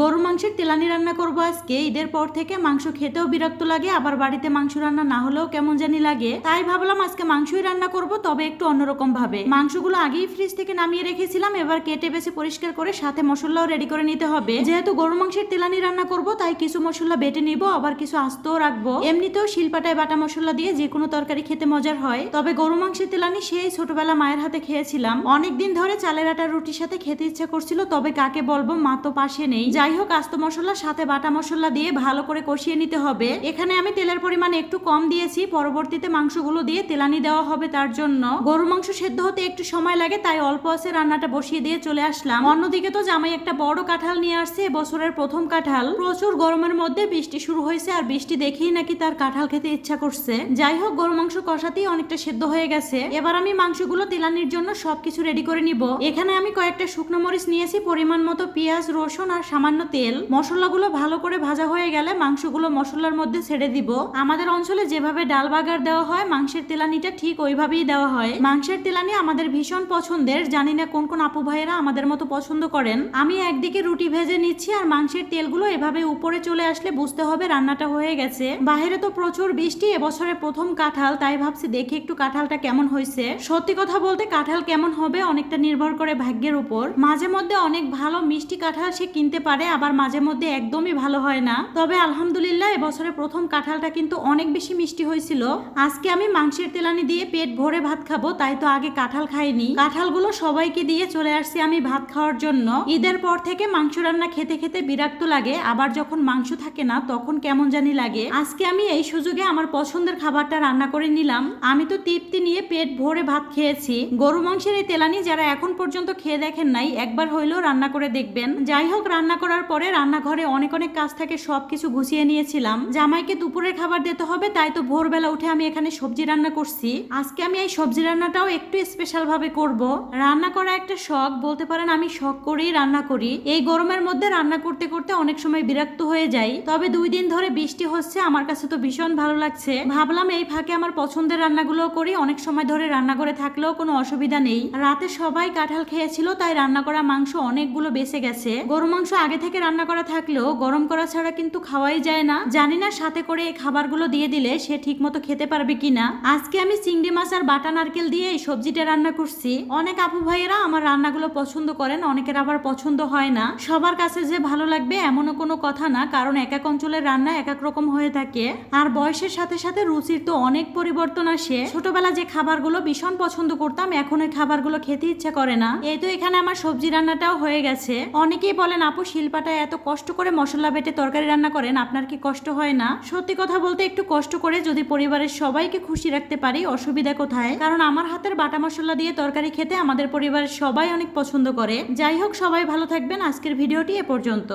গরু মাংসের তেলানি রান্না করব আজকে। ঈদের পর থেকে মাংস খেতেও বিরক্ত লাগে, আবার বাড়িতে মাংস রান্না না হলেও কেমন জানি লাগে। তাই ভাবলাম আজকে মাংসই রান্না করব, তবে একটু অন্যরকম ভাবে। মাংসগুলো আগেই ফ্রিজ থেকে নামিয়ে রেখেছিলাম, এবার কেটে বেছে পরিষ্কার করে সাথে মশলাও রেডি করে নিতে হবে। যেহেতু গরু মাংসের তেলানি রান্না করব, তাই কিছু মশলা বেটে নিব, আবার কিছু আস্তও রাখব। এমনিতেও শিলপাটায় বাটা মশলা দিয়ে যে কোনো তরকারি খেতে মজার হয়। তবে গরু মাংসের তেলানি সেই ছোটবেলা মায়ের হাতে খেয়েছিলাম। অনেকদিন ধরে চালের আটার রুটির সাথে খেতে ইচ্ছা করছিল, তবে কাকে বলব, মা তো পাশে নেই। যাই হোক, আস্ত মশলা, সাথে বাটা মশলা দিয়ে ভালো করে কষিয়ে নিতে হবে। এখানে আমি তেলের পরিমাণ একটু কম দিয়েছি। পরবর্তীতে মাংসগুলো দিয়ে তেলানি দেওয়া হবে তার জন্য। গরু মাংস সেদ্ধ হতে একটু সময় লাগে, তাই অল্প আছে রান্নাটা বসিয়ে দিয়ে চলে আসলাম। অন্যদিকে তো জামাই একটা বড় কাঁঠাল নিয়ে আসছে বছরের প্রথম কাঁঠাল। প্রচুর গরমের মধ্যে বৃষ্টি শুরু হয়েছে, আর বৃষ্টি দেখেই নাকি তার কাঁঠাল খেতে ইচ্ছা করছে। যাই হোক, গরু মাংস কষাতেই অনেকটা সেদ্ধ হয়ে গেছে। এবার আমি মাংসগুলো তেলানির জন্য সবকিছু রেডি করে নিব। এখানে আমি কয়েকটা শুকনো মরিচ নিয়েছি, পরিমাণ মতো পেঁয়াজ, রসুন, আর সামান্য তেল। মশলাগুলো ভালো করে ভাজা হয়ে গেলে মাংসগুলো মশলার মধ্যে ছেড়ে দিব। আমাদের অঞ্চলে যেভাবে ডাল বাগার দেওয়া হয়, মাংসের তেলানিটা ঠিক ওইভাবেই দেওয়া হয়। মাংসের তেলানি আমাদের ভীষণ পছন্দের। জানি না কোন কোন আপু ভাইয়েরা আমাদের মতো পছন্দ করেন। আমি একদিকে রুটি ভেজে নিচ্ছি আর মাংসের তেলগুলো এভাবে উপরে চলে আসলে বুঝতে হবে রান্নাটা হয়ে গেছে। বাইরে তো প্রচুর বৃষ্টি, এবছরে প্রথম কাঁঠাল, তাই ভাবছি দেখি একটু কাঁঠালটা কেমন হয়েছে সত্যি কথা বলতে কাঁঠাল কেমন হবে অনেকটা নির্ভর করে ভাগ্যের উপর। মাঝে মধ্যে অনেক ভালো মিষ্টি কাঁঠাল সে কিনতে পারে। আবার মাঝে মধ্যে একদমই ভালো হয় না। তবে আলহামদুলিল্লাহ, এবছরের প্রথম কাঁঠালটা কিন্তু অনেক বেশি মিষ্টি হয়েছিল। আজকে আমি মাংসের তেলানি দিয়ে পেট ভরে ভাত খাব, তাই তো আগে কাঁঠাল খাইনি। কাঁঠালগুলো সবাইকে দিয়ে চলে আসছি আমি ভাত খাওয়ার জন্য। ঈদের পর থেকে মাংস রান্না খেতে খেতে বিরক্ত লাগে, আবার যখন মাংস থাকে না, তখন কেমন জানি লাগে। আজকে আমি এই সুযোগে আমার পছন্দের খাবারটা রান্না করে নিলাম। আমি তো তৃপ্তি নিয়ে পেট ভরে ভাত খেয়েছি। গরু মাংসের এই তেলানি যারা এখন পর্যন্ত খেয়ে দেখেন নাই, একবার হইলেও রান্না করে দেখবেন। যাই হোক, রান্না করার পরে রান্নাঘরে অনেক অনেক কাজ থাকে, সবকিছু গুছিয়ে নিয়েছিলাম। জামাইকে দুপুরের খাবার দিতে হবে, তাই তো ভোরবেলা উঠে আমি এখানে সবজি রান্না করছি। আজকে আমি এই সবজি রান্নাটাও একটু স্পেশাল ভাবে করব। রান্না করা একটা শখ, বলতে পারেন আমি শখ করেই রান্না করি। এই গরমের মধ্যে রান্না করতে করতে অনেক সময় বিরক্ত হয়ে যাই। তবে দুই দিন ধরে বৃষ্টি হচ্ছে, আমার কাছে তো ভীষণ ভালো লাগছে। ভাবলাম এই ফাঁকে আমার পছন্দের রান্নাগুলো করি, অনেক সময় ধরে রান্না করে থাকলেও কোনো অসুবিধা নেই। রাতে সবাই কাঁঠাল খেয়েছিল, তাই রান্না করা মাংস অনেকগুলো বেঁচে গেছে। গরু মাংস আগে থেকে রান্না করা থাকলেও গরম করা ছাড়া কিন্তু খাওয়াই যায় না। জানি না সাথে করে এই খাবারগুলো দিয়ে দিলে সে ঠিক মতো খেতে পারবে কিনা। আজকে আমি চিংড়ি মাছ আর বাটা নারকেল দিয়ে এই সবজিটা রান্না করছি। অনেক আপু ভাইয়েরা আমার রান্নাগুলো পছন্দ করেন, অনেকের আবার পছন্দ হয় না। সবার কাছে যে ভালো লাগবে এমনও কোনো কথা না, কারণ এক এক অঞ্চলের রান্না এক এক রকম হয়ে থাকে। আর বয়সের সাথে সাথে রুচির তো অনেক পরিবর্তন আসে। ছোটবেলা যে খাবারগুলো ভীষণ পছন্দ করতাম, এখন ওই খাবারগুলো খেতে ইচ্ছা করে না। এই তো এখানে আমার সবজি রান্নাটাও হয়ে গেছে। অনেকেই বলেন, আপু শিল্পাটায় এত কষ্ট করে মশলা বেটে তরকারি রান্না করেন, আপনার কি কষ্ট হয় না? সত্যি কথা বলতে একটু কষ্ট করে যদি পরিবারের সবাইকে খুশি রাখতে পারি, অসুবিধা কোথায়? কারণ আমার হাতের বাটা মশলা দিয়ে তরকারি খেতে আমাদের পরিবারের সবাই অনেক পছন্দ করে। যাই হোক, সবাই ভালো থাকবেন। আজকের ভিডিওটি এ পর্যন্ত।